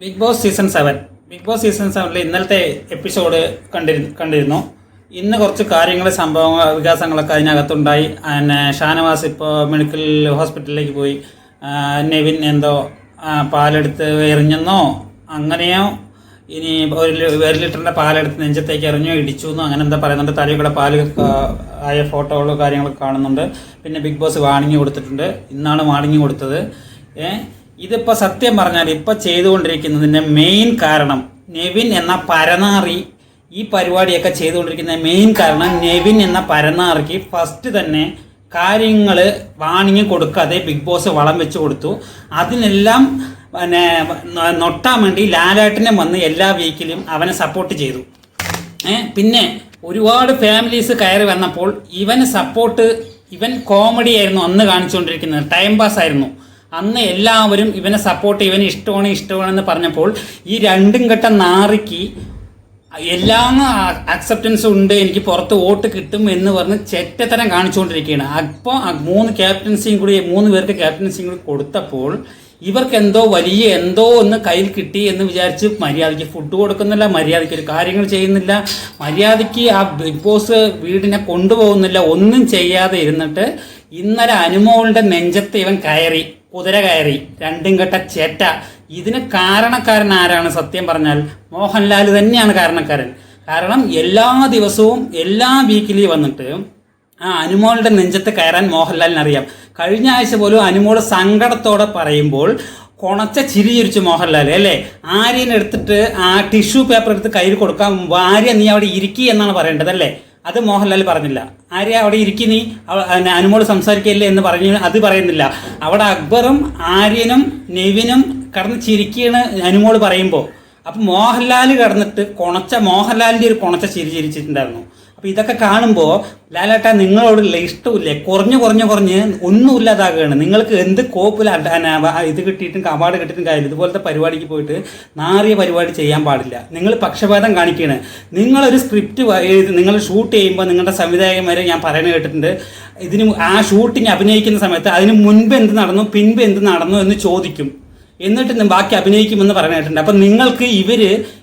Bigg Boss season seven. Bigg Boss season സെവനിൽ ഇന്നലത്തെ episode കണ്ടിരുന്നു കണ്ടിരുന്നു. ഇന്ന് കുറച്ച് കാര്യങ്ങൾ സംഭവങ്ങൾ വികാസങ്ങളൊക്കെ അതിനകത്തുണ്ടായി. പിന്നെ ഷാനവാസ് ഇപ്പോൾ മെഡിക്കൽ ഹോസ്പിറ്റലിലേക്ക് പോയി. നെവിൻ എന്തോ പാലെടുത്ത് എറിഞ്ഞെന്നോ അങ്ങനെയോ ഇനി ഒരു ഒരു ലിറ്ററിന്റെ പാലെടുത്ത് നെഞ്ചത്തേക്ക് എറിഞ്ഞോ ഇടിച്ചു എന്നോ അങ്ങനെ എന്താ പറയുന്നുണ്ട്. തലയുടെ പാൽ ആയ ഫോട്ടോകളോ കാര്യങ്ങളൊക്കെ കാണുന്നുണ്ട്. പിന്നെ ബിഗ് ബോസ് വാണിങ്ങി കൊടുത്തിട്ടുണ്ട്. ഇന്നാണ് വാണിങ്ങി കൊടുത്തത്. ഇതിപ്പോൾ സത്യം പറഞ്ഞാൽ ഇപ്പോൾ ചെയ്തുകൊണ്ടിരിക്കുന്നതിന്റെ മെയിൻ കാരണം നെവിൻ എന്ന പരനാറി ഈ പരിപാടിയൊക്കെ ചെയ്തുകൊണ്ടിരിക്കുന്ന മെയിൻ കാരണം നെവിൻ എന്ന പരനാറിക്ക് ഫസ്റ്റ് തന്നെ കാര്യങ്ങൾ വാണിങ് കൊടുക്കാതെ ബിഗ് ബോസ് വളം വെച്ച് കൊടുത്തു. അതിനെല്ലാം പിന്നെ നൊട്ടാൻ വേണ്ടി ലാലേട്ടനെ വന്ന് എല്ലാ വീക്കിലും അവനെ സപ്പോർട്ട് ചെയ്തു. പിന്നെ ഒരുപാട് ഫാമിലീസ് കയറി വന്നപ്പോൾ ഇവന് സപ്പോർട്ട് ഇവൻ കോമഡി ആയിരുന്നു അന്ന് കാണിച്ചുകൊണ്ടിരിക്കുന്നത്. ടൈം പാസ് ആയിരുന്നു. അന്ന് എല്ലാവരും ഇവനെ സപ്പോർട്ട് ഇവന് ഇഷ്ടമാണ് ഇഷ്ടമാണെന്ന് പറഞ്ഞപ്പോൾ ഈ രണ്ടും ഘട്ടം നാറിക്ക് എല്ലാ അക്സെപ്റ്റൻസും ഉണ്ട് എനിക്ക് പുറത്ത് വോട്ട് കിട്ടും എന്ന് പറഞ്ഞ് ചെറ്റത്തരം കാണിച്ചുകൊണ്ടിരിക്കുകയാണ്. അപ്പോൾ മൂന്ന് ക്യാപ്റ്റൻസിയും കൂടി മൂന്ന് പേർക്ക് ക്യാപ്റ്റൻസിയും കൂടി കൊടുത്തപ്പോൾ ഇവർക്ക് എന്തോ വലിയ എന്തോ ഒന്ന് കയ്യിൽ കിട്ടി എന്ന് വിചാരിച്ച് മര്യാദയ്ക്ക് ഫുഡ് കൊടുക്കുന്നില്ല മര്യാദയ്ക്ക് ഒരു കാര്യങ്ങൾ ചെയ്യുന്നില്ല മര്യാദയ്ക്ക് ആ ബിഗ് ബോസ് വീടിനെ കൊണ്ടുപോകുന്നില്ല ഒന്നും ചെയ്യാതെ ഇരുന്നിട്ട് ഇന്നലെ അനുമോളുടെ നെഞ്ചത്ത് ഇവൻ കയറി. കുതിര കയറി രണ്ടും കെട്ട ചേറ്റ ഇതിന് കാരണക്കാരൻ ആരാണ് സത്യം പറഞ്ഞാൽ? മോഹൻലാൽ തന്നെയാണ് കാരണക്കാരൻ. കാരണം എല്ലാ ദിവസവും എല്ലാ വീക്കിലി വന്നിട്ട് ആ അനുമോളുടെ നെഞ്ചത്ത് കയറാൻ മോഹൻലാലിന് അറിയാം. കഴിഞ്ഞ ആഴ്ച പോലും അനുമോൾ സങ്കടത്തോടെ പറയുമ്പോൾ കൊണച്ച ചിരി ചിരിച്ചു മോഹൻലാൽ അല്ലേ ആര്യനെടുത്തിട്ട് ആ ടിഷ്യൂ പേപ്പർ എടുത്ത് കയ്യിൽ കൊടുക്കാൻ ആര്യ നീ അവിടെ ഇരിക്കി എന്നാണ് പറയേണ്ടത് അല്ലേ? അത് മോഹൻലാൽ പറഞ്ഞില്ല. ആര്യ അവിടെ ഇരിക്കുന്നീ അവ- സംസാരിക്കല്ലേ എന്ന് പറഞ്ഞു അത് പറയുന്നില്ല. അവിടെ അക്ബറും ആര്യനും നെവിനും കടന്ന് ചിരിക്കുകയാണ് അനുമോൾ പറയുമ്പോൾ അപ്പം മോഹൻലാൽ കടന്നിട്ട് കൊണച്ച മോഹൻലാലിന്റെ ഒരു കൊണച്ച ചിരി ചിരിച്ചിട്ടുണ്ടായിരുന്നു. അപ്പോൾ ഇതൊക്കെ കാണുമ്പോൾ ലാലേട്ട നിങ്ങളോടുള്ള ഇഷ്ടമില്ലേ. കുറഞ്ഞു കുറഞ്ഞ് കുറഞ്ഞ് ഒന്നുമില്ലാതാകുകയാണ് നിങ്ങൾക്ക് എന്ത് കോപ്പിൽ ഇത് കിട്ടിയിട്ടും അവാർഡ് കിട്ടിയിട്ടും കാര്യമില്ല. ഇതുപോലത്തെ പരിപാടിക്ക് പോയിട്ട് നാറിയ പരിപാടി ചെയ്യാൻ പാടില്ല. നിങ്ങൾ പക്ഷപാതം കാണിക്കുകയാണ് നിങ്ങളൊരു സ്ക്രിപ്റ്റ് എഴുതി നിങ്ങൾ ഷൂട്ട് ചെയ്യുമ്പോൾ നിങ്ങളുടെ സംവിധായകന്മാരെ ഞാൻ പറയുന്നത് കേട്ടിട്ടുണ്ട്. ഇതിന് ആ ഷൂട്ടിങ് അഭിനയിക്കുന്ന സമയത്ത് അതിന് മുൻപ് എന്ത് നടന്നു പിൻപ് എന്ത് നടന്നു എന്ന് ചോദിക്കും. എന്നിട്ട് ബാക്കി അഭിനയിക്കുമെന്ന് പറയാനായിട്ടുണ്ട്. അപ്പം നിങ്ങൾക്ക് ഇവർ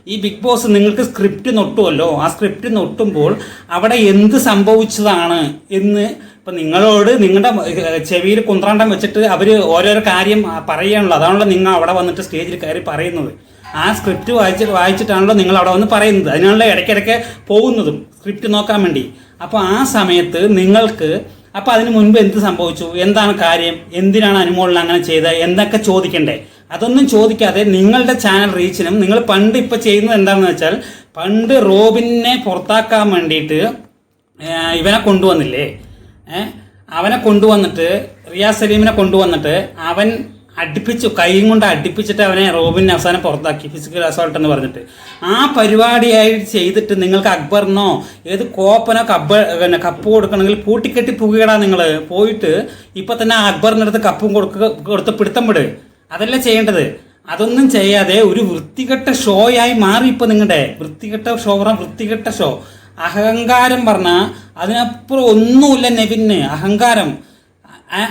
ഈ ബിഗ് ബോസ് നിങ്ങൾക്ക് സ്ക്രിപ്റ്റ് നൊട്ടുമല്ലോ ആ സ്ക്രിപ്റ്റ് നൊട്ടുമ്പോൾ അവിടെ എന്ത് സംഭവിച്ചതാണ് എന്ന് ഇപ്പം നിങ്ങളോട് നിങ്ങളുടെ ചെവിയിൽ കുന്ത്രാണ്ടം വെച്ചിട്ട് അവർ ഓരോരോ കാര്യം പറയാനുള്ളത്. അതാണല്ലോ നിങ്ങൾ അവിടെ വന്നിട്ട് സ്റ്റേജിൽ കയറി പറയുന്നത്. ആ സ്ക്രിപ്റ്റ് വായിച്ച് വായിച്ചിട്ടാണല്ലോ നിങ്ങൾ അവിടെ വന്ന് പറയുന്നത്. അതിനാണല്ലോ ഇടയ്ക്കിടയ്ക്ക് പോകുന്നതും സ്ക്രിപ്റ്റ് നോക്കാൻ വേണ്ടി. അപ്പോൾ ആ സമയത്ത് നിങ്ങൾക്ക് അപ്പോൾ അതിന് മുൻപ് എന്ത് സംഭവിച്ചു? എന്താണ് കാര്യം? എന്തിനാണ് അനുമോളിൽ അങ്ങനെ ചെയ്തത്? എന്തൊക്കെ ചോദിക്കണ്ടേ. അതൊന്നും ചോദിക്കാതെ നിങ്ങളുടെ ചാനൽ റീച്ചിനും നിങ്ങൾ പണ്ട് ഇപ്പോൾ ചെയ്യുന്നത് എന്താണെന്ന് വെച്ചാൽ പണ്ട് റോബിനെ പുറത്താക്കാൻ വേണ്ടിയിട്ട് ഇവനെ കൊണ്ടുവന്നില്ലേ? അവനെ കൊണ്ടുവന്നിട്ട് റിയാസ് സലീമിനെ കൊണ്ടുവന്നിട്ട് അവൻ അടുപ്പിച്ചു കൈയും കൊണ്ട് അടുപ്പിച്ചിട്ട് അവനെ റോബിനെ അവസാനം പുറത്താക്കി ഫിസിക്കൽ അസോൾട്ട് എന്ന് പറഞ്ഞിട്ട്. ആ പരിപാടിയായി ചെയ്തിട്ട് നിങ്ങൾക്ക് അക്ബറിനോ ഏത് കോപ്പനോ കബ്ബ പിന്നെ കപ്പ് കൊടുക്കണമെങ്കിൽ പൂട്ടിക്കെട്ടി പുകയിടാ നിങ്ങൾ പോയിട്ട് ഇപ്പം തന്നെ അക്ബറിന്റെ അടുത്ത് കപ്പും കൊടുക്ക കൊടുത്ത് പിടുത്തം വിട്. അതല്ല ചെയ്യേണ്ടത്. അതൊന്നും ചെയ്യാതെ ഒരു വൃത്തികെട്ട ഷോയായി മാറി ഇപ്പൊ നിങ്ങളുടെ വൃത്തികെട്ട ഷോ പറഞ്ഞാൽ വൃത്തികെട്ട ഷോ. അഹങ്കാരം പറഞ്ഞാൽ അതിനപ്പുറം ഒന്നുമില്ല നെവിന്. അഹങ്കാരം.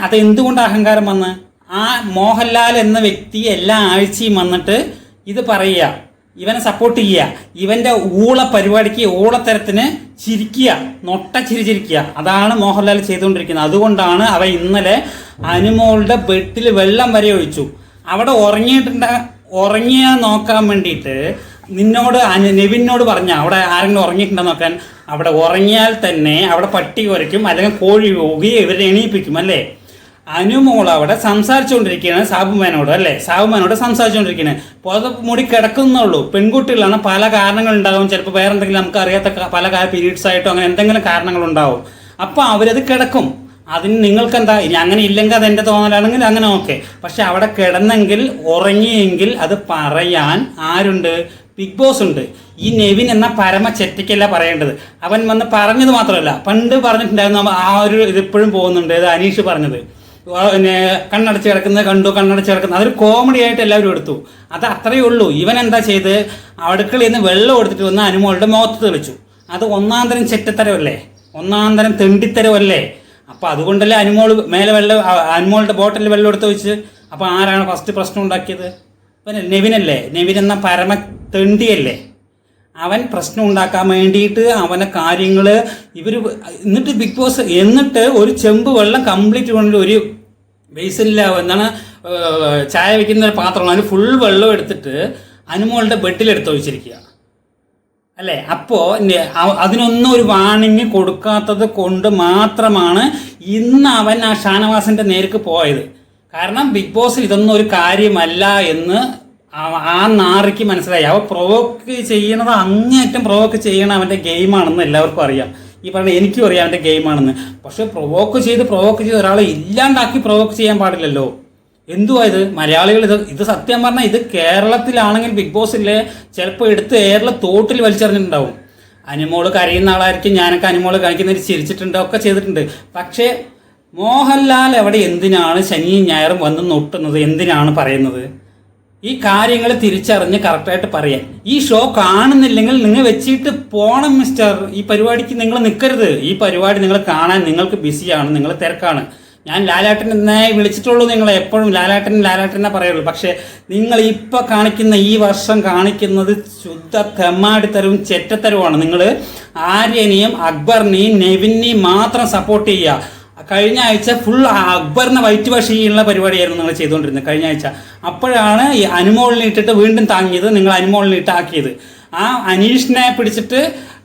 അതെന്തുകൊണ്ട് അഹങ്കാരം വന്ന്? ആ മോഹൻലാൽ എന്ന വ്യക്തി എല്ലാ ആഴ്ചയും വന്നിട്ട് ഇത് പറയുക. ഇവനെ സപ്പോർട്ട് ചെയ്യുക. ഇവന്റെ ഊള പരിപാടിക്ക് ഊളത്തരത്തിന് ചിരിക്കുക. നൊട്ട ചിരി ചിരിക്കുക. അതാണ് മോഹൻലാൽ ചെയ്തുകൊണ്ടിരിക്കുന്നത്. അതുകൊണ്ടാണ് അവ ഇന്നലെ അനുമോളുടെ ബെട്ടിൽ വെള്ളം വരെ ഒഴിച്ചു. അവിടെ ഉറങ്ങിയിട്ടുണ്ട ഉറങ്ങിയ നോക്കാൻ വേണ്ടിയിട്ട് നിന്നോട് നെവിനോട് പറഞ്ഞ അവിടെ ആരെങ്കിലും ഉറങ്ങിയിട്ടുണ്ടോ നോക്കാൻ? അവിടെ ഉറങ്ങിയാൽ തന്നെ അവിടെ പട്ടി കുരയ്ക്കും അല്ലെങ്കിൽ കോഴി പോകുകയും ഇവരെ എണീപ്പിക്കും അല്ലേ? അനുമോൾ അവിടെ സംസാരിച്ചുകൊണ്ടിരിക്കുകയാണ് സാബുമാനോട് അല്ലേ? സാബുമാനോട് സംസാരിച്ചുകൊണ്ടിരിക്കുകയാണ്. പുറത്ത് മുടി കിടക്കുന്നുള്ളൂ. പെൺകുട്ടികളാണ് പല കാരണങ്ങൾ ഉണ്ടാകും ചിലപ്പോൾ വേറെ എന്തെങ്കിലും നമുക്ക് അറിയാത്ത പല പീരീഡ്സ് ആയിട്ടോ അങ്ങനെ എന്തെങ്കിലും കാരണങ്ങൾ ഉണ്ടാവും. അപ്പോൾ അവരത് കിടക്കും. അതിന് നിങ്ങൾക്കെന്താ? ഇനി അങ്ങനെ ഇല്ലെങ്കിൽ അത് എന്റെ തോന്നലാണെങ്കിൽ അങ്ങനെ ഓക്കെ. പക്ഷെ അവിടെ കിടന്നെങ്കിൽ ഉറങ്ങിയെങ്കിൽ അത് പറയാൻ ആരുണ്ട്? ബിഗ് ബോസ് ഉണ്ട്. ഈ നെവിൻ എന്ന പരമ ചെറ്റയ്ക്കല്ല പറയേണ്ടത്? അവൻ വന്ന് പറഞ്ഞത് മാത്രമല്ല. പണ്ട് പറഞ്ഞിട്ടുണ്ടായിരുന്നു ആ ഒരു ഇത് ഇപ്പോഴും പോകുന്നുണ്ട്. ഇത് അനീഷ് പറഞ്ഞത്. പിന്നെ കണ്ണടച്ച് കിടക്കുന്നത് കണ്ടു കണ്ണടച്ച് കിടക്കുന്നത് അതൊരു കോമഡി ആയിട്ട് എല്ലാവരും എടുത്തു. അത് അത്രയേ ഉള്ളൂ. ഇവൻ എന്താ ചെയ്ത്? അടുക്കളയിൽ നിന്ന് വെള്ളം എടുത്തിട്ട് വന്ന് അനുമോളുടെ മുഖത്ത് തെളിച്ചു. അത് ഒന്നാം തരം ചെറ്റത്തരമല്ലേ ഒന്നാം തരം തെണ്ടിത്തരമല്ലേ അപ്പൊ അതുകൊണ്ടല്ലേ അനുമോൾ മേലെ വെള്ളം അനുമോളുടെ ബോട്ടിൽ വെള്ളം എടുത്ത് വെച്ച് അപ്പൊ ആരാണ് ഫസ്റ്റ് പ്രശ്നം ഉണ്ടാക്കിയത്? പിന്നെ നെവിനല്ലേ? നെവിൻ എന്ന പരമ തെണ്ടിയല്ലേ അവൻ പ്രശ്നം ഉണ്ടാക്കാൻ വേണ്ടിയിട്ട് അവനെ കാര്യങ്ങൾ ഇവർ എന്നിട്ട് ബിഗ് ബോസ് എന്നിട്ട് ഒരു ചെമ്പ് വെള്ളം കംപ്ലീറ്റ് കൊണ്ട് ഒരു ബേസില്ല എന്താണ് ചായ വെക്കുന്ന ഒരു പാത്രമാണ്. അതിന് ഫുൾ വെള്ളം എടുത്തിട്ട് അനുമോളുടെ ബെഡിലെടുത്ത് ഒഴിച്ചിരിക്കുക. അല്ലേ? അപ്പോൾ അതിനൊന്നും ഒരു വാണിംഗ് കൊടുക്കാത്തത് കൊണ്ട് മാത്രമാണ് ഇന്ന് അവൻ ആ ഷാനവാസിന്റെ നേർക്ക് പോയത്. കാരണം ബിഗ് ബോസ് ഇതൊന്നും ഒരു കാര്യമല്ല എന്ന് ആ നാറിക്ക് മനസ്സിലായി. അവ പ്രൊവോക്ക് ചെയ്യണത് അങ്ങേറ്റം പ്രൊവോക്ക് ചെയ്യണ അവന്റെ ഗെയിമാണെന്ന് എല്ലാവർക്കും അറിയാം. ഈ പറഞ്ഞ എനിക്കും അറിയാം അവന്റെ ഗെയിമാണെന്ന് പക്ഷെ പ്രൊവോക്ക് ചെയ്ത് പ്രൊവോക്ക് ചെയ്ത് ഒരാളെ ഇല്ലാണ്ടാക്കി പ്രൊവോക്ക് ചെയ്യാൻ പാടില്ലല്ലോ. എന്തുവാ ഇത്? മലയാളികൾ ഇത് ഇത് സത്യം പറഞ്ഞാൽ ഇത് കേരളത്തിലാണെങ്കിൽ ബിഗ് ബോസിലെ ചിലപ്പോൾ എടുത്ത് കേരള തോട്ടിൽ വലിച്ചെറിഞ്ഞിട്ടുണ്ടാവും. അനുമോൾ കരയുന്ന ആളായിരിക്കും ഞാനൊക്കെ അനുമോൾ കാണിക്കുന്നതിന് ചിരിച്ചിട്ടുണ്ട് ഒക്കെ ചെയ്തിട്ടുണ്ട്. പക്ഷേ മോഹൻലാൽ എവിടെ എന്തിനാണ് ശനിയും ഞായറും വന്ന് നൊട്ടുന്നത്? എന്തിനാണ് പറയുന്നത്? ഈ കാര്യങ്ങൾ തിരിച്ചറിഞ്ഞ് കറക്റ്റായിട്ട് പറയാൻ. ഈ ഷോ കാണുന്നില്ലെങ്കിൽ നിങ്ങൾ വെച്ചിട്ട് പോണം മിസ്റ്റർ. ഈ പരിപാടിക്ക് നിങ്ങൾ നിൽക്കരുത് ഈ പരിപാടി നിങ്ങൾ കാണാൻ നിങ്ങൾക്ക് ബിസിയാണ് നിങ്ങൾ തിരക്കാണ്. ഞാൻ ലാലാട്ടൻ എന്നേ വിളിച്ചിട്ടുള്ളൂ നിങ്ങൾ എപ്പോഴും ലാലാട്ടൻ ലാലാട്ടനെ പറയുള്ളൂ. പക്ഷേ നിങ്ങൾ ഇപ്പോൾ കാണിക്കുന്ന ഈ വർഷം കാണിക്കുന്നത് ശുദ്ധ തെമ്മാടിത്തരവും ചെറ്റത്തരവുമാണ്. നിങ്ങൾ ആര്യനെയും അക്ബറിനെയും നെവിനെയും മാത്രം സപ്പോർട്ട് ചെയ്യുക. കഴിഞ്ഞ ആഴ്ച ഫുൾ അക്ബറിനെ വൈറ്റ് വാഷ് ചെയ്യുന്ന പരിപാടിയായിരുന്നു നിങ്ങൾ ചെയ്തുകൊണ്ടിരുന്നത് കഴിഞ്ഞ ആഴ്ച. അപ്പോഴാണ് ഈ അനുമോളിനെ ഇട്ടിട്ട് വീണ്ടും താങ്ങിയത് നിങ്ങൾ അനുമോളിനെ ഇട്ടാക്കിയത്. ആ അനീഷിനെ പിടിച്ചിട്ട്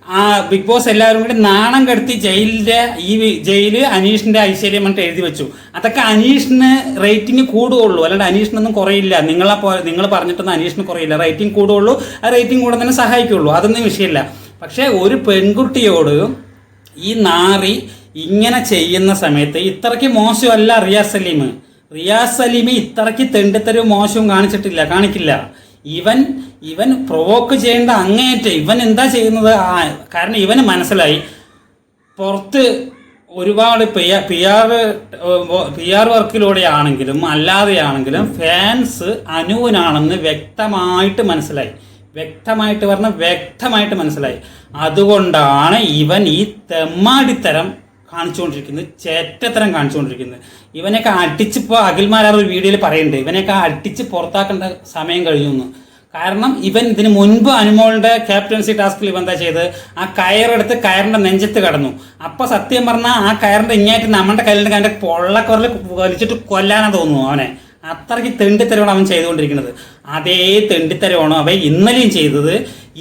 ആ ബിഗ് ബോസ് എല്ലാവരും കൂടി നാണം കെടുത്തി ജയിലിന്റെ ഈ ജയിൽ അനീഷിന്റെ ഐശ്വര്യം പറഞ്ഞിട്ട് എഴുതി വെച്ചു. അതൊക്കെ അനീഷിന് റേറ്റിംഗ് കൂടുകയുള്ളൂ. അല്ലാണ്ട് അനീഷിനൊന്നും കുറയില്ല. നിങ്ങളെ നിങ്ങൾ പറഞ്ഞിട്ടൊന്നും അനീഷിന് കുറയില്ല. റേറ്റിംഗ് കൂടുകയുള്ളൂ. ആ റേറ്റിംഗ് കൂടെ തന്നെ സഹായിക്കുള്ളൂ അതൊന്നും വിഷയമില്ല. പക്ഷേ ഒരു പെൺകുട്ടിയോട് ഈ നാറി ഇങ്ങനെ ചെയ്യുന്ന സമയത്ത് ഇത്രയ്ക്ക് മോശമല്ല റിയാസ് സലീം. റിയാസ് സലീം ഇത്രയ്ക്ക് തെണ്ടിത്തരവും മോശവും കാണിച്ചിട്ടില്ല കാണിക്കില്ല. ഇവൻ ഇവൻ പ്രൊവോക്ക് ചെയ്യേണ്ട അങ്ങേയറ്റം ഇവൻ എന്താ ചെയ്യുന്നത്? കാരണം ഇവന് മനസ്സിലായി. പുറത്ത് ഒരുപാട് P P R P R വർക്കിലൂടെ ആണെങ്കിലും അല്ലാതെയാണെങ്കിലും ഫാൻസ് അനുവിനാണെന്ന് വ്യക്തമായിട്ട് മനസ്സിലായി. വ്യക്തമായിട്ട് പറഞ്ഞ വ്യക്തമായിട്ട് മനസ്സിലായി. അതുകൊണ്ടാണ് ഇവൻ ഈ തെമ്മാടിത്തരം കാണിച്ചുകൊണ്ടിരിക്കുന്നത് ചേറ്റത്തരം കാണിച്ചുകൊണ്ടിരിക്കുന്നത്. ഇവനെയൊക്കെ അടിച്ചിപ്പോൾ അഖിൽമാരാർ ഒരു വീഡിയോയിൽ പറയുന്നുണ്ട് ഇവനെയൊക്കെ അടിച്ച് പുറത്താക്കേണ്ട സമയം കഴിഞ്ഞു കാരണം ഇവൻ ഇതിന് മുൻപ് അനുമോളുടെ ക്യാപ്റ്റൻസി ടാസ്കിൽ ഇവൻ എന്താ ചെയ്ത് ആ കയറെടുത്ത് കയറിന്റെ നെഞ്ചത്ത് കടന്നു. അപ്പൊ സത്യം പറഞ്ഞാൽ ആ കയറിന്റെ ഇങ്ങായിട്ട് നമ്മുടെ കയ്യിലുണ്ട് അവന്റെ പൊള്ളക്കുറൽ വലിച്ചിട്ട് കൊല്ലാനാ തോന്നുന്നു അവനെ. അത്രയ്ക്ക് തെണ്ടിത്തരമാണ് അവൻ ചെയ്തുകൊണ്ടിരിക്കുന്നത്. അതേ തെണ്ടിത്തരമാണ് അവൻ ഇന്നലെയും ചെയ്തത്.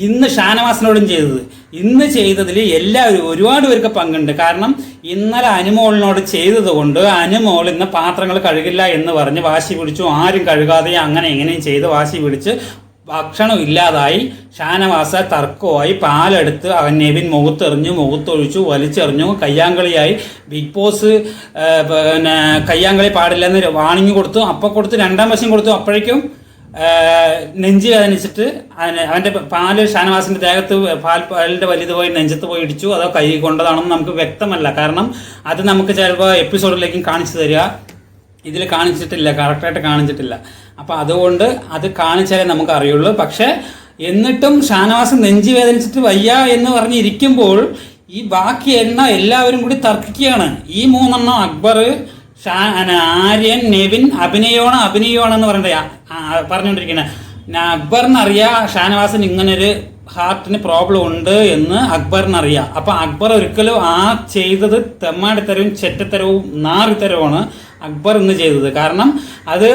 ഇന്ന് ഷാനവാസിനോടും ചെയ്തത്. ഇന്ന് ചെയ്തതിൽ എല്ലാവരും ഒരുപാട് പേർക്ക് പങ്കുണ്ട്. കാരണം ഇന്നലെ അനുമോളിനോട് ചെയ്തത് കൊണ്ട് അനുമോൾ ഇന്ന് പാത്രങ്ങൾ കഴുകില്ല എന്ന് പറഞ്ഞ് വാശി പിടിച്ചു. ആരും കഴുകാതെ അങ്ങനെ എങ്ങനെയും ചെയ്ത് വാശി പിടിച്ച് ഭക്ഷണം ഇല്ലാതായി ഷാനവാസ തർക്കമായി പാലെടുത്ത് അവൻ നെവിൻ മുഖത്തെറിഞ്ഞു മുഖത്തൊഴിച്ചു വലിച്ചെറിഞ്ഞു കയ്യാങ്കളിയായി ബിഗ് ബോസ് പിന്നെ കയ്യാങ്കളി പാടില്ലെന്ന് വാണിഞ്ഞു കൊടുത്തു. അപ്പം കൊടുത്ത് രണ്ടാം വശം കൊടുത്തു. അപ്പോഴേക്കും നെഞ്ച് വേദനിച്ചിട്ട് അതിന് അവന്റെ പാൽ ഷാനവാസിന്റെ ദേഹത്ത് പാൽ പാലിന്റെ വലുത് പോയി നെഞ്ചത്ത് പോയി ഇടിച്ചു. അതോ കൈ കൊണ്ടതാണെന്ന് നമുക്ക് വ്യക്തമല്ല. കാരണം അത് നമുക്ക് ചിലപ്പോൾ എപ്പിസോഡിലേക്കും കാണിച്ചു തരിക. ഇതിൽ കാണിച്ചിട്ടില്ല കറക്റ്റായിട്ട് കാണിച്ചിട്ടില്ല. അപ്പോൾ അതുകൊണ്ട് അത് കാണിച്ചാലേ നമുക്ക് അറിയുള്ളൂ പക്ഷേ എന്നിട്ടും ഷാനവാസ് നെഞ്ചി വേദനിച്ചിട്ട് വയ്യ എന്ന് പറഞ്ഞിരിക്കുമ്പോൾ ഈ ബാക്കി എണ്ണ എല്ലാവരും കൂടി തർക്കിക്കുകയാണ്. ഈ മൂന്നെണ്ണം അക്ബർ ഷാ ആര്യൻ നെവിൻ അഭിനയോണ അഭിനയോണെന്ന് പറഞ്ഞിട്ട് പറഞ്ഞുകൊണ്ടിരിക്കുന്നത് അക്ബറിനറിയാം ഷാനവാസിന് ഇങ്ങനൊരു ഹാർട്ടിന് പ്രോബ്ലം ഉണ്ട് എന്ന് അക്ബറിനറിയാം അപ്പൊ അക്ബർ ഒരിക്കലും ആ ചെയ്തത് തെമ്മാടിത്തരവും ചെറ്റത്തരവും നാറിത്തരവുമാണ് അക്ബർ ഇന്ന് ചെയ്തത്. കാരണം അത്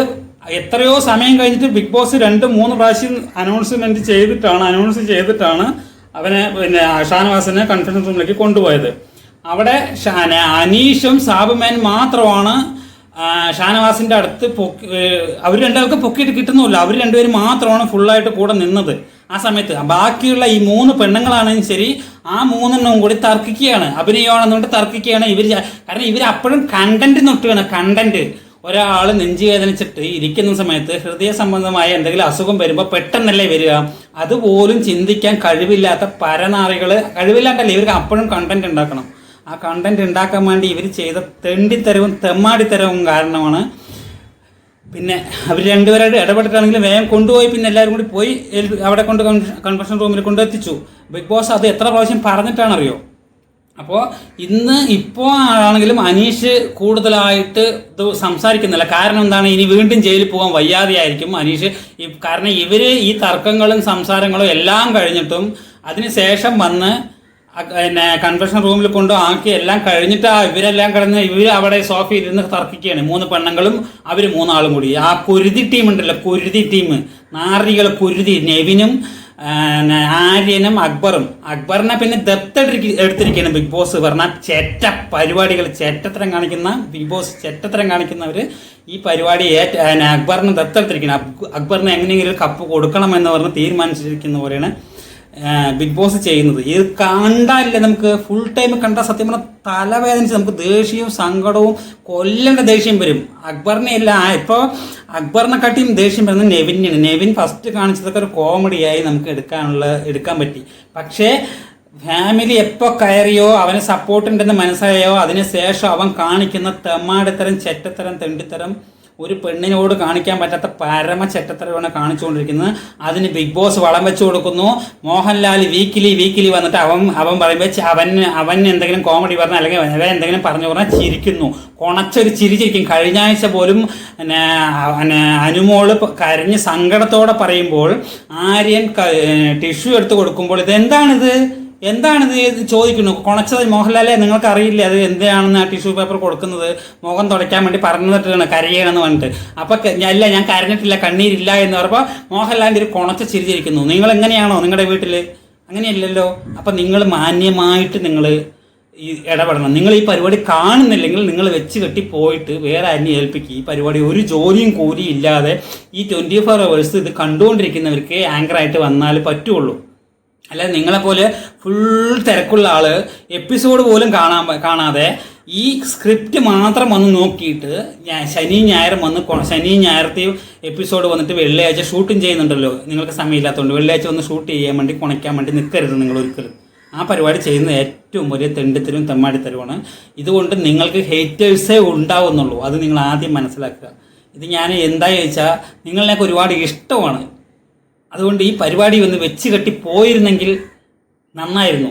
എത്രയോ സമയം കഴിഞ്ഞിട്ട് ബിഗ് ബോസ് രണ്ട് മൂന്ന് പ്രാവശ്യം അനൗൺസ്മെന്റ് ചെയ്തിട്ടാണ് അനൗൺസ് ചെയ്തിട്ടാണ് അവനെ പിന്നെ ഷാനവാസിനെ കൺഫറൻസ് റൂമിലേക്ക് കൊണ്ടുപോയത്. അവിടെ അനീഷും സാബുമേൻ മാത്രമാണ് ഷാനവാസിന്റെ അടുത്ത് പൊക്കി അവർ രണ്ടുപേർക്ക് പൊക്കിയിട്ട് കിട്ടുന്നില്ല അവർ രണ്ടുപേരും മാത്രമാണ് ഫുള്ളായിട്ട് കൂടെ നിന്നത്. ആ സമയത്ത്. ബാക്കിയുള്ള ഈ മൂന്ന് പെണ്ണുങ്ങളാണെങ്കിലും ശരി ആ മൂന്നെണ്ണവും കൂടി തർക്കിക്കുകയാണ്. അഭിനയമാണെന്നുകൊണ്ട് തർക്കിക്കുകയാണ്. ഇവർ കാരണം ഇവർ അപ്പോഴും കണ്ടന്റ് നൊട്ടുകയാണ് കണ്ടന്റ് ഒരാൾ നെഞ്ചുവേദനിച്ചിട്ട് ഇരിക്കുന്ന സമയത്ത് ഹൃദയ സംബന്ധമായ എന്തെങ്കിലും അസുഖം വരുമ്പോൾ പെട്ടെന്നല്ലേ വരിക. അതുപോലും ചിന്തിക്കാൻ കഴിവില്ലാത്ത പരനാറികൾ കഴിവില്ലാണ്ടല്ലേ ഇവർക്ക് അപ്പോഴും കണ്ടന്റ് ഉണ്ടാക്കണം. ആ കണ്ടന്റ് ഉണ്ടാക്കാൻ വേണ്ടി ഇവർ ചെയ്ത തെണ്ടിത്തരവും തെമ്മാടിത്തരവും കാരണമാണ് പിന്നെ അവർ രണ്ടുപേരായിട്ട് ഇടപെട്ടിട്ടാണെങ്കിലും വേഗം കൊണ്ടുപോയി പിന്നെ എല്ലാവരും കൂടി പോയി അവിടെ കൊണ്ട് കൺവെൻഷൻ റൂമിൽ കൊണ്ടെത്തിച്ചു. ബിഗ് ബോസ് അത് എത്ര പ്രാവശ്യം പറഞ്ഞിട്ടാണ് അറിയോ അപ്പോൾ ഇന്ന് ഇപ്പോൾ ആണെങ്കിലും അനീഷ് കൂടുതലായിട്ട് ഇത് സംസാരിക്കുന്നില്ല. കാരണം എന്താണ്? ഇനി വീണ്ടും ജയിലിൽ പോകാൻ വയ്യാതെയായിരിക്കും അനീഷ്. കാരണം ഇവർ ഈ തർക്കങ്ങളും സംസാരങ്ങളും എല്ലാം കഴിഞ്ഞിട്ടും അതിനുശേഷം വന്ന് പിന്നെ കൺവെൻഷൻ റൂമിൽ കൊണ്ട് ആക്കി എല്ലാം കഴിഞ്ഞിട്ട് ഇവരെല്ലാം കിടന്ന് ഇവർ അവിടെ സോഫയിൽ ഇരുന്ന് തർക്കിക്കുകയാണ്. മൂന്ന് പെണ്ണുങ്ങളും അവർ മൂന്നാളും കൂടി. ആ കുരുതി ടീം ഉണ്ടല്ലോ കുരുതി ടീം നാറികൾ കുരുതി നെവിനും ആര്യനും അക്ബറും. അക്ബറിനെ പിന്നെ ദത്തെടുക്കി എടുത്തിരിക്കുകയാണ് ബിഗ് ബോസ് പറഞ്ഞ ചെറ്റ പരിപാടികൾ. ചെറ്റത്തരം കാണിക്കുന്ന ബിഗ് ബോസ് ചെറ്റത്തരം കാണിക്കുന്നവർ ഈ പരിപാടി ഏറ്റ അക്ബറിനെ ദത്തെടുത്തിരിക്കുകയാണ് അക്- അക്ബറിന് എങ്ങനെയെങ്കിലും കപ്പ് കൊടുക്കണം എന്ന് പറഞ്ഞ് തീരുമാനിച്ചിരിക്കുന്ന പോലെയാണ് ബിഗ് ബോസ് ചെയ്യുന്നത്. ഇത് കണ്ടാലേ നമുക്ക് ഫുൾ ടൈം കണ്ട സത്യം പറഞ്ഞാൽ തലവേദനിച്ച് നമുക്ക് ദേഷ്യവും സങ്കടവും കൊല്ലേണ്ട ദേഷ്യം വരും. അക്ബറിനെ അല്ല ഇപ്പോൾ അക്ബറിനെ കാട്ടിയും ദേഷ്യം വരുന്നത് നെവിനാണ് നെവിൻ ഫസ്റ്റ് കാണിച്ചതൊക്കെ ഒരു കോമഡിയായി നമുക്ക് എടുക്കാനുള്ള എടുക്കാൻ പറ്റി. പക്ഷേ ഫാമിലി എപ്പോൾ കയറിയോ അവന് സപ്പോർട്ട് ഉണ്ടെന്ന് മനസ്സിലായോ അതിനുശേഷം അവൻ കാണിക്കുന്ന തെമ്മാടിത്തരം ചെറ്റത്തരം തെണ്ടിത്തരം ഒരു പെണ്ണിനോട് കാണിക്കാൻ പറ്റാത്ത പരമ ചെറ്റത്തരമാണ് കാണിച്ചുകൊണ്ടിരിക്കുന്നത്. അതിന് ബിഗ് ബോസ് വളം വെച്ചു കൊടുക്കുന്നു. മോഹൻലാൽ വീക്കിലി വീക്കിലി വന്നിട്ട് അവൻ അവൻ പറയുമ്പോൾ അവൻ അവൻ എന്തെങ്കിലും കോമഡി പറഞ്ഞാൽ അല്ലെങ്കിൽ അവൻ എന്തെങ്കിലും പറഞ്ഞു പറഞ്ഞാൽ ചിരിക്കുന്നു. കൊണച്ചൊരു ചിരിച്ചിരിക്കും കഴിഞ്ഞ ആഴ്ച പോലും അനുമോൾ കരഞ്ഞ് സങ്കടത്തോടെ പറയുമ്പോൾ ആര്യൻ ടിഷ്യൂ എടുത്ത് കൊടുക്കുമ്പോൾ ഇതെന്താണിത്? എന്താണിത് ചോദിക്കുന്നു കൊണച്ചത് മോഹൻലാലെ നിങ്ങൾക്ക് അറിയില്ലേ അത് എന്താണെന്ന് ആ ടിഷ്യൂ പേപ്പർ കൊടുക്കുന്നത്? മുഖം തുടയ്ക്കാൻ വേണ്ടി പറഞ്ഞിട്ടാണ് കരയണമെന്ന് പറഞ്ഞിട്ട്. അപ്പൊ അല്ല ഞാൻ കരഞ്ഞിട്ടില്ല കണ്ണീരില്ല എന്ന് പറയുമ്പോൾ മോഹൻലാലിന്റെ ഒരു കൊണച്ച ചിരിച്ചിരിക്കുന്നു. നിങ്ങൾ എങ്ങനെയാണോ നിങ്ങളുടെ വീട്ടിൽ അങ്ങനെയല്ലല്ലോ. അപ്പൊ നിങ്ങൾ മാന്യമായിട്ട് നിങ്ങൾ ഈ ഇടപെടണം. നിങ്ങൾ ഈ പരിപാടി കാണുന്നില്ലെങ്കിൽ നിങ്ങൾ വെച്ച് കെട്ടി പോയിട്ട് വേറെ ആരെയും ഏൽപ്പിക്കുക ഈ പരിപാടി ഒരു ജോലിയും കൂലിയും ഇല്ലാതെ ഈ ട്വന്റി ഫോർ അവേഴ്സ് ഇത് കണ്ടുകൊണ്ടിരിക്കുന്നവർക്ക് ആങ്കറായിട്ട് വന്നാൽ പറ്റുള്ളൂ. അല്ലാതെ നിങ്ങളെപ്പോലെ ഫുൾ തിരക്കുള്ള ആൾ. എപ്പിസോഡ് പോലും കാണാൻ കാണാതെ ഈ സ്ക്രിപ്റ്റ് മാത്രം വന്ന് നോക്കിയിട്ട് ഞാൻ ശനി ഞായറും വന്ന് ശനി ഞായറത്തെ എപ്പിസോഡ് വന്നിട്ട് വെള്ളിയാഴ്ച ഷൂട്ടും ചെയ്യുന്നുണ്ടല്ലോ. നിങ്ങൾക്ക് സമയമില്ലാത്തതുകൊണ്ട് വെള്ളിയാഴ്ച വന്ന് ഷൂട്ട് ചെയ്യാൻ വേണ്ടി കുണയ്ക്കാൻ വേണ്ടി നിൽക്കരുത് നിങ്ങൾ ഒരിക്കലും. ആ പരിപാടി ചെയ്യുന്നത് ഏറ്റവും വലിയ തെണ്ടിത്തരവും തെമ്മാടിത്തരവുമാണ് ഇതുകൊണ്ട് നിങ്ങൾക്ക് ഹേറ്റേഴ്സേ ഉണ്ടാവുന്നുള്ളൂ. അത് നിങ്ങൾ ആദ്യം മനസ്സിലാക്കുക. ഇത് ഞാൻ എന്താ ചോദിച്ചാൽ നിങ്ങളിലേക്ക് ഒരുപാട് ഇഷ്ടമാണ്. അതുകൊണ്ട് ഈ പരിപാടി ഒന്ന് വെച്ച് കെട്ടി പോയിരുന്നെങ്കിൽ നന്നായിരുന്നു.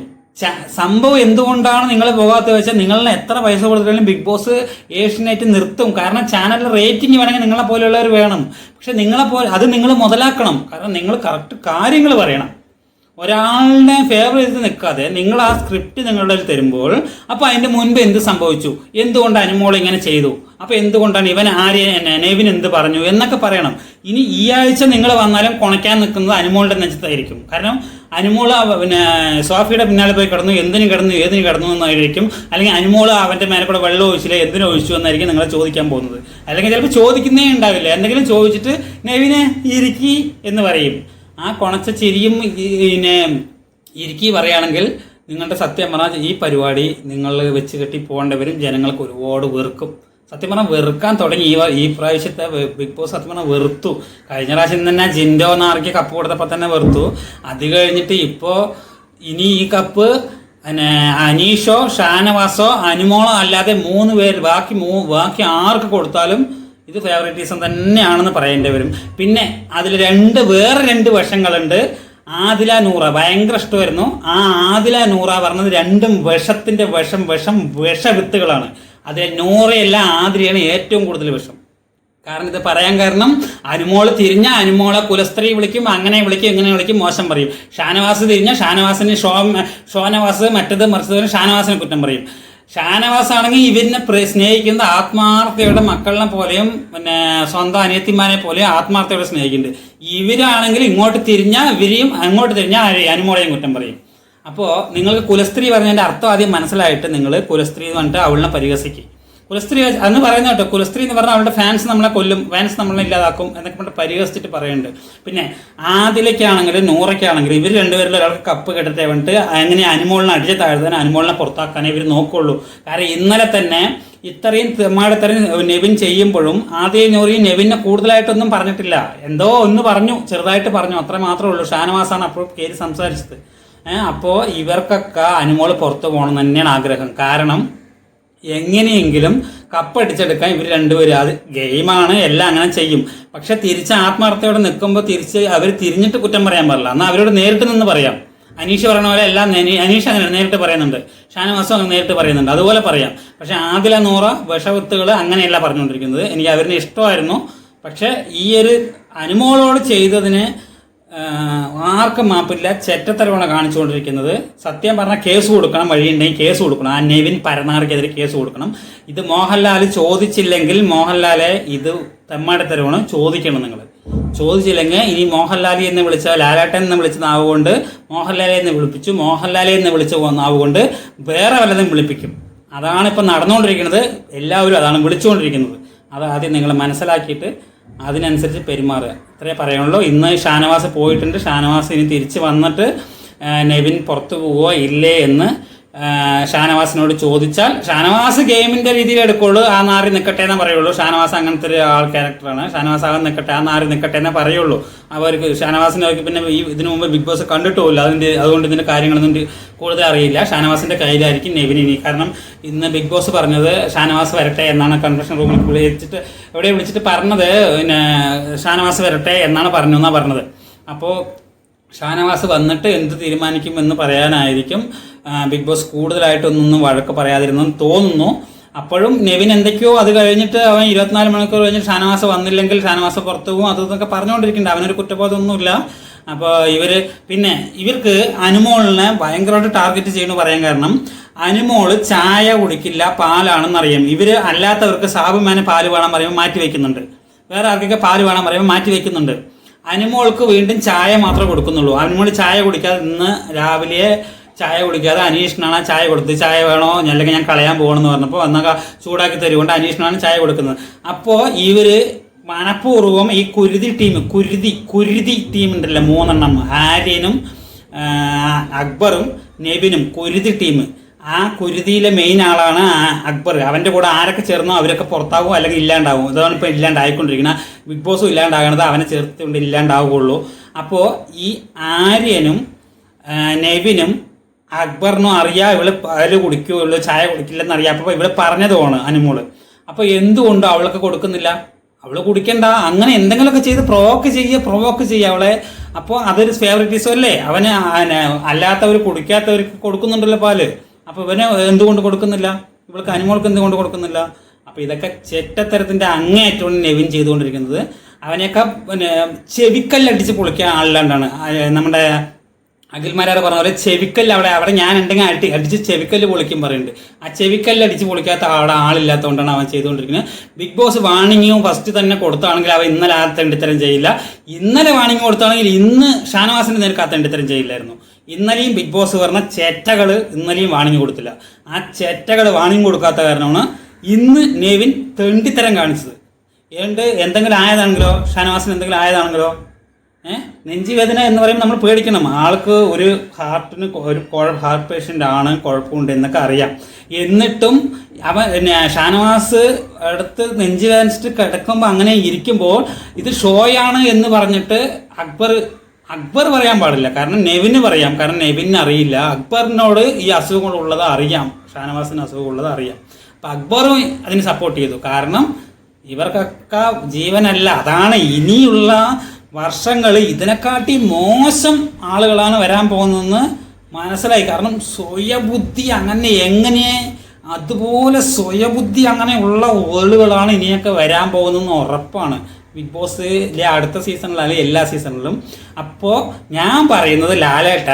സംഭവം എന്തുകൊണ്ടാണ് നിങ്ങൾ പോകാത്തത് വെച്ചാൽ നിങ്ങളെ എത്ര പൈസ കൊടുത്തിട്ടും ബിഗ് ബോസ് ഏഷ്യനെറ്റ് നിർത്തും. കാരണം ചാനലിൽ റേറ്റിംഗ് വേണമെങ്കിൽ നിങ്ങളെ പോലെയുള്ളവർ വേണം. പക്ഷെ നിങ്ങളെ പോലെ അത് നിങ്ങൾ മുതലാക്കണം. കാരണം നിങ്ങൾ കറക്റ്റ് കാര്യങ്ങൾ പറയണം. ഒരാളുടെ ഫേവർ ചെയ്ത് നിൽക്കാതെ നിങ്ങൾ ആ സ്ക്രിപ്റ്റ് നിങ്ങളുടെ തരുമ്പോൾ അപ്പോൾ അതിന്റെ മുൻപ് എന്ത് സംഭവിച്ചു? എന്തുകൊണ്ട് അനുമോൾ ഇങ്ങനെ ചെയ്തു? അപ്പോൾ എന്തുകൊണ്ടാണ് ഇവൻ ആര്യ നെവിൻ എന്ത് പറഞ്ഞു എന്നൊക്കെ പറയണം. ഇനി ഈ ആഴ്ച നിങ്ങൾ വന്നാലും കുണയ്ക്കാൻ നിൽക്കുന്നത് അനുമോളുടെ നെഞ്ചത്തായിരിക്കും. കാരണം അനുമോൾ പിന്നെ സോഫിയുടെ പിന്നാലെ പോയി കിടന്നു. എന്തിനു കിടന്നു ഏതിന് കിടന്നു എന്നായിരിക്കും. അല്ലെങ്കിൽ അനുമോൾ അവന്റെ മേലെ കൂടെ വെള്ളം ഒഴിച്ചില്ല എന്തിനു ഒഴിച്ചു എന്നായിരിക്കും നിങ്ങളെ ചോദിക്കാൻ പോകുന്നത്. അല്ലെങ്കിൽ ചിലപ്പോൾ ചോദിക്കുന്നേ ഉണ്ടാവില്ല. എന്തെങ്കിലും ചോദിച്ചിട്ട് നെവിനെ ഇരിക്കി എന്ന് പറയും. ആ കൊണച്ച ചിരിയും പിന്നെ ഇരിക്കി പറയുകയാണെങ്കിൽ നിങ്ങളുടെ സത്യം പറഞ്ഞാൽ ഈ പരിപാടി നിങ്ങൾ വെച്ച് കെട്ടി പോകേണ്ടവരും ജനങ്ങൾക്ക് ഒരുപാട് വെറുക്കും. സത്യം പറഞ്ഞാൽ വെറുക്കാൻ തുടങ്ങി. ഈ ഈ പ്രാവശ്യത്തെ ബിഗ് ബോസ് സത്യം പറഞ്ഞാൽ വെറുത്തു. കഴിഞ്ഞ പ്രാവശ്യം തന്നെ ജിൻഡോ നാർക്ക് കപ്പ് കൊടുത്തപ്പോൾ തന്നെ വെറുത്തു. അത് കഴിഞ്ഞിട്ട് ഇപ്പോൾ ഇനി ഈ കപ്പ് പിന്നെ അനീഷോ ഷാനവാസോ അനുമോളോ അല്ലാതെ മൂന്ന് പേര് ബാക്കി മൂ ബാക്കി ആർക്ക് കൊടുത്താലും ഇത് ഫേവറേറ്റിസം തന്നെയാണെന്ന് പറയേണ്ടി വരും. പിന്നെ അതിൽ രണ്ട് വേറെ രണ്ട് വശങ്ങളുണ്ട് ആദില നൂറ ഭയങ്കര ഇഷ്ടമായിരുന്നു. ആ ആദില നൂറ പറഞ്ഞത് രണ്ടും വിഷത്തിന്റെ വിഷം വിഷം വിഷവിത്തുകളാണ്. അതിൽ നൂറയല്ല ആതിരയാണ് ഏറ്റവും കൂടുതൽ വിഷം. കാരണം ഇത് പറയാൻ കാരണം അനുമോൾ തിരിഞ്ഞ അനുമോളെ കുലസ്ത്രീ വിളിക്കും അങ്ങനെ വിളിക്കും ഇങ്ങനെ വിളിക്കും മോശം പറയും. ഷാനവാസ് തിരിഞ്ഞ ഷാനവാസിന് ഷോ ഷോനവാസ് മറ്റത് മറിച്ചതിന് ഷാനവാസിനെ കുറ്റം പറയും. ഷാനവാസ് ആണെങ്കിൽ ഇവരിനെ സ്നേഹിക്കുന്നത് ആത്മാർത്ഥയുടെ മക്കളിനെ പോലെയും പിന്നെ സ്വന്തം അനിയത്തിമാരെ പോലെയും ആത്മാർത്ഥയോടെ സ്നേഹിക്കുന്നുണ്ട്. ഇവരാണെങ്കിൽ ഇങ്ങോട്ട് തിരിഞ്ഞാൽ ഇവരെയും അങ്ങോട്ട് തിരിഞ്ഞാൽ അനുമോളെയും കുറ്റം പറയും. അപ്പോൾ നിങ്ങൾക്ക് കുലസ്ത്രീ പറഞ്ഞതിന്റെ അർത്ഥം ആദ്യം മനസ്സിലായിട്ട് നിങ്ങൾ കുലസ്ത്രീ എന്ന് പറഞ്ഞിട്ട് അവളിനെ പരിഹസിക്കും. കുലസ്ത്രീ അന്ന് പറയുന്ന കേട്ടോ കുലസ്ത്രീ എന്ന് പറഞ്ഞാൽ അവളുടെ ഫാൻസ് നമ്മളെ കൊല്ലും ഫാൻസ് നമ്മളെ ഇല്ലാതാക്കും എന്നൊക്കെ പറഞ്ഞിട്ട് പരിഹസിച്ചിട്ട് പറയുന്നുണ്ട്. പിന്നെ ആദിലേക്കാണെങ്കിലും നൂറയ്ക്കാണെങ്കിലും ഇവർ രണ്ടുപേരിൽ ഒരാൾക്ക് കപ്പ് കെട്ടത്തെ വേണ്ടിട്ട് അങ്ങനെ അനുമോളിനെ അടിച്ച് താഴ്ത്താൻ അനുമോളിനെ പുറത്താക്കാനേ ഇവർ നോക്കുള്ളൂ. കാരണം ഇന്നലെ തന്നെ ഇത്രയും തെമ്മാടത്തരം നെവിൻ ചെയ്യുമ്പോഴും ആദ്യം നൂറിയും നെവിനെ കൂടുതലായിട്ടൊന്നും പറഞ്ഞിട്ടില്ല. എന്തോ ഒന്ന് പറഞ്ഞു ചെറുതായിട്ട് പറഞ്ഞു അത്ര മാത്രമേ ഉള്ളൂ. ഷാനവാസാണ് അപ്പോൾ കയറി സംസാരിച്ചത്. അപ്പോൾ ഇവർക്കൊക്കെ അനുമോൾ പുറത്ത് പോകണം തന്നെയാണ് ആഗ്രഹം. കാരണം എങ്ങനെയെങ്കിലും കപ്പടിച്ചെടുക്കാൻ ഇവർ രണ്ടുപേരും അത് ഗെയിമാണ് എല്ലാം അങ്ങനെ ചെയ്യും. പക്ഷെ തിരിച്ച് ആത്മാർത്ഥയോടെ നിൽക്കുമ്പോൾ തിരിച്ച് അവർ തിരിഞ്ഞിട്ട് കുറ്റം പറയാൻ പാടില്ല. എന്നാൽ അവരോട് നേരിട്ട് നിന്ന് പറയാം. അനീഷ് പറയുന്ന പോലെ എല്ലാം അനീഷ് അങ്ങനെ നേരിട്ട് പറയുന്നുണ്ട്. ഷാനവാസം അങ്ങനെ നേരിട്ട് പറയുന്നുണ്ട്. അതുപോലെ പറയാം. പക്ഷെ ആദില നൂറ വിഷവിത്തുകൾ അങ്ങനെയല്ല പറഞ്ഞുകൊണ്ടിരിക്കുന്നത്. എനിക്ക് അവരുടെ ഇഷ്ടമായിരുന്നു. പക്ഷെ ഈ ഒരു അനുമോളോട് ചെയ്തതിന് ആർക്കും മാപ്പില്ല. ചെറ്റത്തരവാണ് കാണിച്ചുകൊണ്ടിരിക്കുന്നത്. സത്യം പറഞ്ഞാൽ കേസ് കൊടുക്കണം വഴിയുണ്ടെങ്കിൽ കേസ് കൊടുക്കണം. ആ നെവിൻ പരനാർക്കെതിരെ കേസ് കൊടുക്കണം. ഇത് മോഹൻലാൽ ചോദിച്ചില്ലെങ്കിൽ മോഹൻലാലെ ഇത് തെമ്മാടിത്തരവാണ് ചോദിക്കണം നിങ്ങൾ ചോദിച്ചില്ലെങ്കിൽ ഇനി മോഹൻലാലി എന്ന് വിളിച്ച ലാലാട്ടൻ എന്ന് വിളിച്ച നാവ് കൊണ്ട് മോഹൻലാലെ എന്ന് വിളിപ്പിച്ചു. മോഹൻലാലെ എന്ന് വിളിച്ച നാവ് കൊണ്ട് വേറെ വല്ലതും വിളിപ്പിക്കും. അതാണ് ഇപ്പം നടന്നുകൊണ്ടിരിക്കുന്നത്. എല്ലാവരും അതാണ് വിളിച്ചുകൊണ്ടിരിക്കുന്നത്. അത് ആദ്യം നിങ്ങൾ മനസ്സിലാക്കിയിട്ട് അതിനനുസരിച്ച് പെരുമാറുക. ഇത്രേ പറയാനുള്ളൂ ഇന്ന് ഷാനവാസ് പോയിട്ടുണ്ട്. ഷാനവാസ് ഇനി തിരിച്ച് വന്നിട്ട് നെവിൻ പുറത്തു പോവുക ഇല്ലേ എന്ന് ഷാനവാസിനോട് ചോദിച്ചാൽ ഷാനവാസ് ഗെയിമിന്റെ രീതിയിൽ എടുക്കുള്ളൂ ആ നാറി നിൽക്കട്ടെ എന്നേ പറയുള്ളൂ. ഷാനവാസ് അങ്ങനത്തെ ഒരു ആൾ ക്യാരക്ടറാണ്. ഷാനവാസ് ആകാൻ നിൽക്കട്ടെ ആ നാറി നിൽക്കട്ടെ എന്നേ പറയുള്ളൂ. അവർക്ക് ഷാനവാസിനെ അവർക്ക് പിന്നെ ഈ ഇതിനു മുമ്പ് ബിഗ് ബോസ് കണ്ടിട്ടുമില്ല. അതിന്റെ അതുകൊണ്ട് ഇതിന്റെ കാര്യങ്ങളൊന്നും കൂടുതൽ അറിയില്ല. ഷാനവാസിന്റെ കയ്യിലായിരിക്കും നെവിൻ ഇനി. കാരണം ഇന്ന് ബിഗ് ബോസ് പറഞ്ഞത് ഷാനവാസ് വരട്ടെ എന്നാണ് കൺവെൻഷൻ റൂമിൽ വിളിച്ചിട്ട് എവിടെ വിളിച്ചിട്ട് പറഞ്ഞത്? പിന്നെ ഷാനവാസ് വരട്ടെ എന്നാണ് പറഞ്ഞു എന്നാണ് പറഞ്ഞത്. അപ്പോൾ ഷാനവാസ് വന്നിട്ട് എന്ത് തീരുമാനിക്കും എന്ന് പറയാനായിരിക്കും. ബിഗ് ബോസ് കൂടുതലായിട്ടൊന്നും വഴക്ക് പറയാതിരുന്നെന്ന് തോന്നുന്നു. അപ്പോഴും നെവിൻ എന്തൊക്കെയോ അത് കഴിഞ്ഞിട്ട് അവൻ ഇരുപത്തിനാല് മണിക്കൂർ കഴിഞ്ഞിട്ട് ഷാനവാസ് വന്നില്ലെങ്കിൽ ഷാനവാസ് പുറത്തു പോകും. അത് ഇതൊക്കെ പറഞ്ഞുകൊണ്ടിരിക്കുന്നുണ്ട്. അവനൊരു കുറ്റബോധമൊന്നുമില്ല. അപ്പോൾ ഇവർ പിന്നെ ഇവർക്ക് അനുമോളിനെ ഭയങ്കരമായിട്ട് ടാർഗറ്റ് ചെയ്യുന്നു പറയാൻ കാരണം. അനുമോൾ ചായ കുടിക്കില്ല പാലാണെന്നറിയാം. ഇവർ അല്ലാത്തവർക്ക് സാബുമാനെ പാൽ വേണം പറയുമ്പോൾ മാറ്റി വയ്ക്കുന്നുണ്ട് വേറെ ആർക്കൊക്കെ പാൽ വേണം പറയുമ്പോൾ മാറ്റി വയ്ക്കുന്നുണ്ട് അനുമോൾക്ക് വീണ്ടും ചായ മാത്രമേ കൊടുക്കുന്നുള്ളൂ. അനുമോൾ ചായ കുടിക്കാതെ ഇന്ന് രാവിലെ ചായ കുടിക്കാതെ അനീഷിനാണ് ആ ചായ കൊടുത്ത് ചായ വേണോ? അല്ലെങ്കിൽ ഞാൻ കളയാൻ പോകണമെന്ന് പറഞ്ഞപ്പോൾ എന്നൊക്കെ ചൂടാക്കി തരുകൊണ്ട് അനീഷിനാണ് ചായ കൊടുക്കുന്നത്. അപ്പോൾ ഇവർ മനഃപൂർവം ഈ കുരുതി ടീം കുരുതി കുരുതി ടീം ഉണ്ടല്ലോ മൂന്നെണ്ണം. ആര്യനും അക്ബറും നെബിനും കുരുതി ടീം. ആ കുരുതിയിലെ മെയിൻ ആളാണ് അക്ബർ. അവന്റെ കൂടെ ആരൊക്കെ ചേർന്നോ അവരൊക്കെ പുറത്താവും അല്ലെങ്കിൽ ഇല്ലാണ്ടാവും. ഇതാണ് ഇപ്പോൾ ഇല്ലാണ്ടായിക്കൊണ്ടിരിക്കുന്നത് ബിഗ് ബോസും ഇല്ലാണ്ടാകണത് അവനെ ചേർത്തുകൊണ്ട് ഇല്ലാണ്ടാവുകയുള്ളൂ. അപ്പോൾ ഈ ആര്യനും നെവിനും അക്ബറിനും അറിയാം ഇവൾ പാൽ കുടിക്കുകയുള്ളൂ ചായ കുടിക്കില്ലെന്ന് അറിയാം. അപ്പോൾ ഇവൾ പറഞ്ഞതുമാണ് അനുമോൾ. അപ്പോൾ എന്തുകൊണ്ട് അവൾക്ക് കൊടുക്കുന്നില്ല. അവൾ കുടിക്കണ്ട. അങ്ങനെ എന്തെങ്കിലുമൊക്കെ ചെയ്ത് പ്രൊവോക്ക് ചെയ്യുക പ്രൊവോക്ക് ചെയ്യുക അവളെ. അപ്പോൾ അതൊരു ഫേവറേറ്റിസം അല്ലേ? അവന് അല്ലാത്തവർ കുടിക്കാത്തവർക്ക് കൊടുക്കുന്നുണ്ടല്ലോ പാൽ. അപ്പോൾ ഇവനെ എന്തുകൊണ്ട് കൊടുക്കുന്നില്ല? ഇവൾക്ക് അനുമോൾക്ക് എന്തുകൊണ്ട് കൊടുക്കുന്നില്ല? അപ്പോൾ ഇതൊക്കെ ചെറ്റത്തരത്തിന്റെ അങ്ങേയറ്റമാണ് നെവിൻ ചെയ്തുകൊണ്ടിരിക്കുന്നത്. അവനെയൊക്കെ പിന്നെ ചെവിക്കല്ലടിച്ച് പൊളിക്കാൻ ആളില്ലാണ്ടാണ്. നമ്മുടെ അഖിൽമാരാറ് പറഞ്ഞ പോലെ ചെവിക്കല്ല് അവിടെ അവിടെ ഞാൻ ഉണ്ടെങ്കിൽ അടി അടിച്ച് ചെവിക്കല്ല് പൊളിക്കും പറയുന്നുണ്ട്. ആ ചെവിക്കല്ല് അടിച്ച് പൊളിക്കാത്ത അവിടെ ആളില്ലാത്തതുകൊണ്ടാണ് അവൻ ചെയ്തുകൊണ്ടിരിക്കുന്നത്. ബിഗ് ബോസ് വാണിങ്ങും ഫസ്റ്റ് തന്നെ കൊടുത്താണെങ്കിൽ അവൻ ഇന്നലെ ആ തെണ്ടിത്തരം ചെയ്യില്ല. ഇന്നലെ വാണിങ് കൊടുത്താണെങ്കിൽ ഇന്ന് ഷാനവാസിന്റെ നേർക്ക് ആ തെണ്ടിത്തരം ചെയ്യില്ലായിരുന്നു. ഇന്നലെയും ബിഗ് ബോസ് പറഞ്ഞ ചേറ്റകൾ ഇന്നലെയും വാണിങ് കൊടുത്തില്ല. ആ ചേറ്റകൾ വാണിങ് കൊടുക്കാത്ത കാരണമാണ് ഇന്ന് നെവിൻ തെണ്ടിത്തരം കാണിച്ചത്. ഏണ്ട് എന്തെങ്കിലും ആയതാണെങ്കിലോ? ഷാനവാസിന് എന്തെങ്കിലും ആയതാണെങ്കിലോ? നെഞ്ചുവേദന എന്ന് പറയുമ്പോൾ നമ്മൾ പേടിക്കണം. ആൾക്ക് ഒരു ഹാർട്ടിന് ഒരു ഹാർട്ട് പേഷ്യന്റ് ആണ് കുഴപ്പമുണ്ട് എന്നൊക്കെ അറിയാം. എന്നിട്ടും അവ ഷാനവാസ് അടുത്ത് നെഞ്ചുവേദനിച്ചിട്ട് കിടക്കുമ്പോൾ അങ്ങനെ ഇരിക്കുമ്പോൾ ഇത് ഷോയാണ് എന്ന് പറഞ്ഞിട്ട് അക്ബർ അക്ബർ പറയാൻ പാടില്ല. കാരണം നെവിന് പറയാം. കാരണം നെവിന് അറിയില്ല. അക്ബറിനോട് ഈ അസുഖങ്ങളുള്ളത് അറിയാം. ഷാനവാസിന് അസുഖമുള്ളത് അറിയാം. അപ്പം അക്ബറും അതിന് സപ്പോർട്ട് ചെയ്തു. കാരണം ഇവർക്കൊക്കെ ജീവനല്ല. അതാണ് ഇനിയുള്ള വർഷങ്ങൾ ഇതിനെക്കാട്ടി മോശം ആളുകളാണ് വരാൻ പോകുന്നതെന്ന് മനസ്സിലായി. കാരണം സ്വയബുദ്ധി അങ്ങനെ എങ്ങനെ അതുപോലെ സ്വയബുദ്ധി അങ്ങനെയുള്ള ഓളുകളാണ് ഇനിയൊക്കെ വരാൻ പോകുന്നതെന്ന് ഉറപ്പാണ്. ബിഗ് ബോസിലെ അടുത്ത സീസണിലായാലും എല്ലാ സീസണിലും അപ്പോൾ ഞാൻ പറയുന്നത് ലാലേട്ട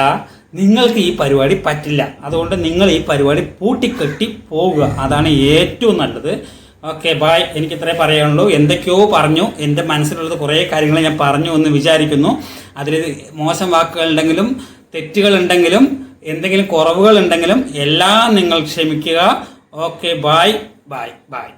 നിങ്ങൾക്ക് ഈ പരിപാടി പറ്റില്ല. അതുകൊണ്ട് നിങ്ങൾ ഈ പരിപാടി പൂട്ടിക്കെട്ടി പോവുക. അതാണ് ഏറ്റവും നല്ലത്. ഓക്കെ ബായ് എനിക്ക് ഇത്രേ പറയാനുള്ളൂ. എന്തൊക്കെയോ പറഞ്ഞു. എന്റെ മനസ്സിലുള്ളത് കുറേ കാര്യങ്ങൾ ഞാൻ പറഞ്ഞു എന്ന് വിചാരിക്കുന്നു. അതിൽ മോശം വാക്കുകൾ വാക്കുകളുണ്ടെങ്കിലും തെറ്റുകളുണ്ടെങ്കിലും എന്തെങ്കിലും കുറവുകൾ ഉണ്ടെങ്കിലും എല്ലാം നിങ്ങൾ ക്ഷമിക്കുക. Okay bye bye bye